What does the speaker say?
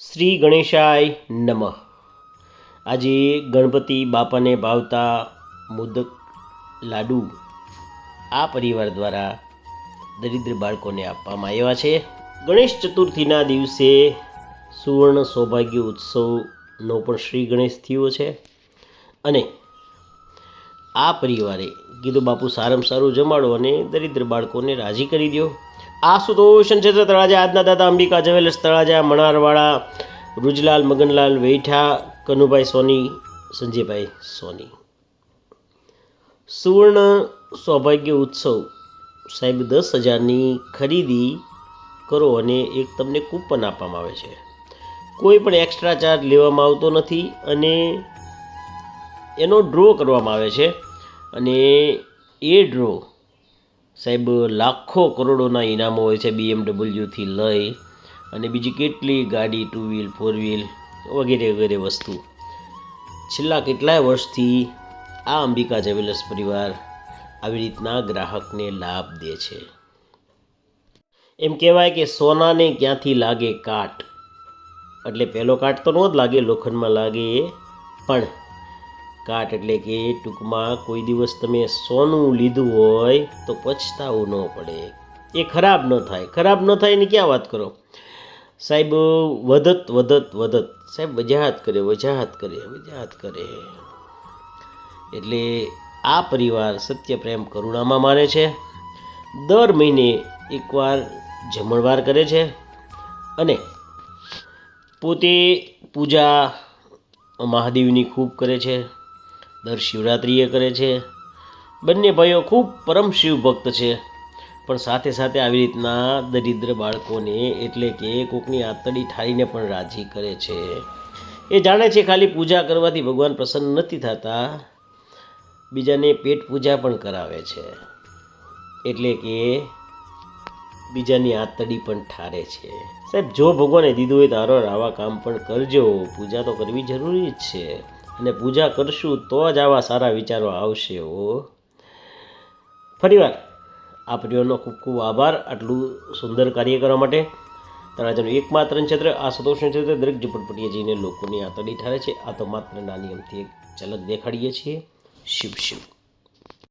શ્રી ગણેશાય નમઃ. આજે ગણપતિ બાપાને ભાવતા મોદક લાડુ આ પરિવાર દ્વારા દરિદ્ર બાળકોને આપવામાં આવ્યા છે. ગણેશ ચતુર્થીના દિવસે સુવર્ણ સૌભાગ્ય ઉત્સવનો પણ શ્રી ગણેશ થયો છે. અને આ પરિવારે કીધું, બાપુ, સારામાં સારું જમાડો અને દરિદ્ર બાળકોને રાજી કરી દો આ સુતોષણ છે તળાજા આજના દાદા અંબિકા જવેલર્સ તળાજા મણારવાળા રુજલાલ, મગનલાલ, વૈઠા, કનુભાઈ સોની, સંજયભાઈ સોની. સુવર્ણ સૌભાગ્ય ઉત્સવ. સાહેબ, દસ હજારની ખરીદી કરો અને એક તમને કૂપન આપવામાં આવે છે. કોઈ પણ એક્સ્ટ્રા ચાર્જ લેવામાં આવતો નથી અને એનો ડ્રો કરવામાં આવે છે. અને એ ડ્રો સાહેબ લાખો કરોડોના ઇનામો હોય છે બીએમડબલ્યુથી લઈ અને બીજી કેટલી ગાડી ટુ વ્હીલ ફોર વ્હીલ વગેરે વગેરે વસ્તુ. છેલ્લા કેટલાય વર્ષથી આ અંબિકા જ્વેલર્સ પરિવાર આવી રીતના ગ્રાહકને લાભ દે છે. એમ કહેવાય કે સોનાને ક્યાંથી લાગે કાટ? એટલે પહેલો કાટ તો ન જ લાગે, લોખંડમાં લાગે એ પણ કાટ એટલે કે ટૂંકમાં કોઈ દિવસ તમે સોનું લીધું હોય તો પછતાવું ન પડે. એ ખરાબ ન થાય. ખરાબ ન થાય એની ક્યાં વાત કરો? સાહેબ, વધત વધત વધત. સાહેબ, વજાહત કરે વજાહત કરે વજાહત કરે. એટલે આ પરિવાર સત્ય પ્રેમ કરુણામાં માને છે. દર મહિને એકવાર જમણવાર કરે છે અને પોતે પૂજા મહાદેવની ખૂબ કરે છે. દર શિવરાત્રિએ કરે છે. બંને ભાઈઓ ખૂબ પરમ શિવ ભક્ત છે. પણ સાથે સાથે આવી રીતના દરિદ્ર બાળકોને એટલે કે કોકની આતડી ઠારીને પણ રાજી કરે છે. એ જાણે છે ખાલી પૂજા કરવાથી ભગવાન પ્રસન્ન નથી થતા. બીજાને પેટ પૂજા પણ કરાવે છે. એટલે કે બીજાની આતડી પણ ઠારે છે. સાહેબ, જો ભગવાને દીધું હોય તારો આવા કામ પણ કરજો. પૂજા તો કરવી જરૂરી જ છે. અને પૂજા કરશું તો જ આવા સારા વિચારો આવશે ઓ ફરીવાર આ પરિવારનો ખૂબ ખૂબ આભાર આટલું સુંદર કાર્ય કરવા માટે. તળાજાનું એકમાત્ર ક્ષેત્ર આ સતોષણ ક્ષેત્ર દરેક ઝુંપડપટ્ટીએ જઈને લોકોની આતડી ઠારે છે. આ તો માત્ર નાની અમથી એક ઝલક દેખાડીએ છીએ. શિવ શિવ